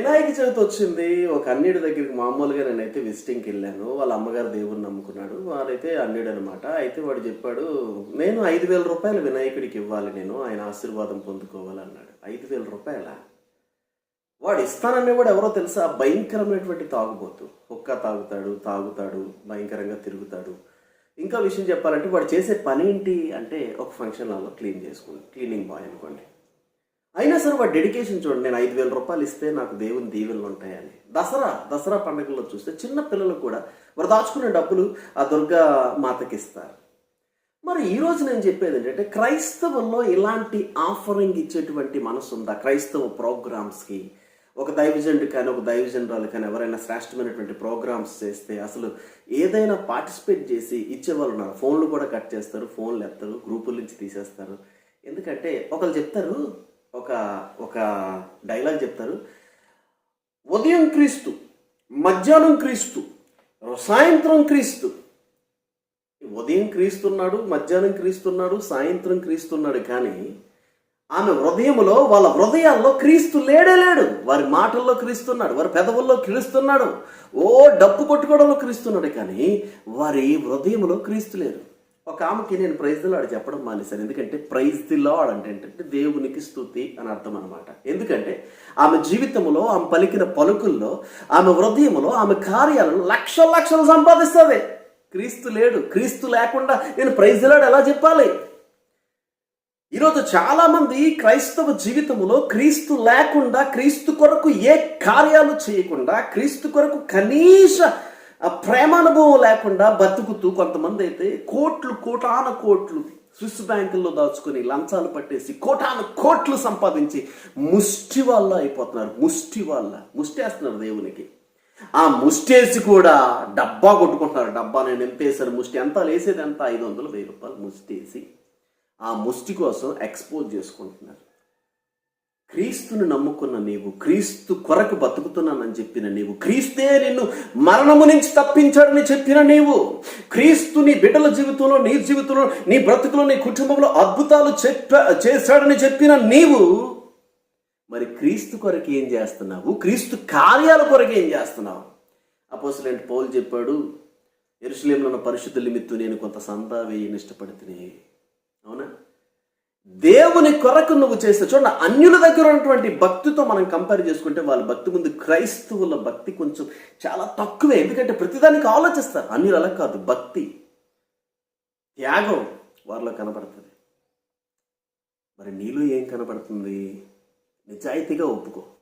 వినాయక చవితి వచ్చింది. ఒక అన్నిడి దగ్గరికి మామూలుగా నేనైతే విజిటింగ్కి వెళ్ళాను. వాళ్ళ అమ్మగారు దేవుడిని నమ్ముకున్నాడు. వాడైతే అన్నిడు అనమాట అయితే వాడు చెప్పాడు నేను ఐదు వేల రూపాయలు వినాయకుడికి ఇవ్వాలి నేను. ఆయన ఆశీర్వాదం పొందుకోవాలన్నాడు. ఐదు వేల రూపాయల? వాడు ఇస్తానని కూడా ఎవరో తెలుసా? భయంకరమైనటువంటి తాగుబోతు. కుక్క తాగుతాడు తాగుతాడు భయంకరంగా తిరుగుతాడు. ఇంకా విషయం చెప్పాలంటే వాడు చేసే పని ఏంటి అంటే ఒక ఫంక్షన్ హాల్లో క్లీన్ చేసుకోండి క్లీనింగ్ బాయ్ అనుకోండి. అయినా సరే వాడు డెడికేషన్ చూడండి నేను ఐదు వేల రూపాయలు ఇస్తే నాకు దేవుని దీవెనలు ఉంటాయని. దసరా దసరా పండుగల్లో చూస్తే చిన్న పిల్లలు కూడా వారు దాచుకునే డబ్బులు ఆ దుర్గా మాతకి ఇస్తారు. మరి ఈ నేను చెప్పేది ఏంటంటే క్రైస్తవుల్లో ఇలాంటి ఆఫరింగ్ ఇచ్చేటువంటి మనసు ఉందా? క్రైస్తవ ప్రోగ్రామ్స్కి ఒక దైవజనుడు కానీ ఒక దైవజనరాలు కానీ ఎవరైనా శ్రేష్టమైనటువంటి ప్రోగ్రామ్స్ చేస్తే అసలు ఏదైనా పార్టిసిపేట్ చేసి ఇచ్చేవాళ్ళు ఉన్నారు. ఫోన్లు కూడా కట్ చేస్తారు ఫోన్లు ఎత్తారు గ్రూపుల నుంచి తీసేస్తారు. ఎందుకంటే ఒకరు చెప్తారు ఒక ఒక డైలాగ్ చెప్తారు. ఉదయం క్రీస్తు మధ్యాహ్నం క్రీస్తు సాయంత్రం క్రీస్తు. ఉదయం క్రీస్తున్నాడు మధ్యాహ్నం క్రీస్తున్నాడు సాయంత్రం క్రీస్తున్నాడు కానీ ఆమె హృదయంలో వాళ్ళ హృదయాల్లో క్రీస్తు లేడే లేడు. వారి మాటల్లో క్రీస్తున్నాడు వారి పెదవుల్లో క్రీస్తున్నాడు. ఓ డప్పు కొట్టుకోవడంలో క్రీస్తున్నాడు కానీ వారి హృదయంలో క్రీస్తు లేరు ఒక ఆమెకి నేను ప్రైజ్ ది లాడ్ చెప్పడం మానేశాను. ఎందుకంటే ప్రైజ్ ది లాడ్ అంటే ఏంటంటే దేవునికి స్థుతి అని అర్థం అనమాట ఎందుకంటే ఆమె జీవితంలో ఆమె పలికిన పలుకుల్లో ఆమె హృదయంలో ఆమె కార్యాలను లక్షల లక్షలు సంపాదిస్తుంది. క్రీస్తు లేడు. క్రీస్తు లేకుండా నేను ప్రైజ్ లాడ్ ఎలా చెప్పాలి? ఈరోజు చాలామంది క్రైస్తవ జీవితంలో క్రీస్తు లేకుండా క్రీస్తు కొరకు ఏ కార్యాలు చేయకుండా క్రీస్తు కొరకు కనీస ప్రేమానుభవం లేకుండా బతుకుతూ కొంతమంది అయితే కోట్లు కోటాన కోట్లు స్విస్ బ్యాంకుల్లో దాచుకుని లంచాలు పట్టేసి కోటాను కోట్లు సంపాదించి ముష్టి వాళ్ళ అయిపోతున్నారు. ముష్టి వాళ్ళ. ముష్టేస్తున్నారు దేవునికి. ఆ ముష్టేసి కూడా డబ్బా కొట్టుకుంటున్నారు. డబ్బా నేను ఎంత ముష్టి ఎంత? వేసేది ఎంత? ఐదు వందలు వెయ్యి రూపాయలు ముష్టేసి ఆ ముష్టి కోసం ఎక్స్పోజ్ చేసుకుంటున్నారు. క్రీస్తుని నమ్ముకున్న నీవు క్రీస్తు కొరకు బతుకుతున్నానని చెప్పిన నీవు క్రీస్తే నిన్ను మరణము నుంచి తప్పించాడని చెప్పిన నీవు క్రీస్తు నీ బిడ్డల జీవితంలో నీ జీవితంలో నీ బ్రతుకులో నీ కుటుంబంలో అద్భుతాలు చెప్ప చేశాడని చెప్పిన నీవు మరి క్రీస్తు కొరకు ఏం చేస్తున్నావు? క్రీస్తు కార్యాల కొరకు ఏం చేస్తున్నావు? అపోసలేంటి పౌలు చెప్పాడు ఎరుసలేంలో ఉన్న పరిశుద్ధ నిమిత్తు నేను కొంత సంతా వేయని ఇష్టపడుతుంది అవునా? దేవుని కొరకు నువ్వు చేస్తే చూడండి అన్యుల దగ్గర ఉన్నటువంటి భక్తితో మనం కంపేర్ చేసుకుంటే వాళ్ళ భక్తి ముందు క్రైస్తవుల భక్తి కొంచెం చాలా తక్కువే. ఎందుకంటే ప్రతిదానికి ఆలోచిస్తారు. అన్యులు అలా కాదు భక్తి. త్యాగం వారిలో కనబడుతుంది. మరి నీలో ఏం కనబడుతుంది? నిజాయితీగా ఒప్పుకో.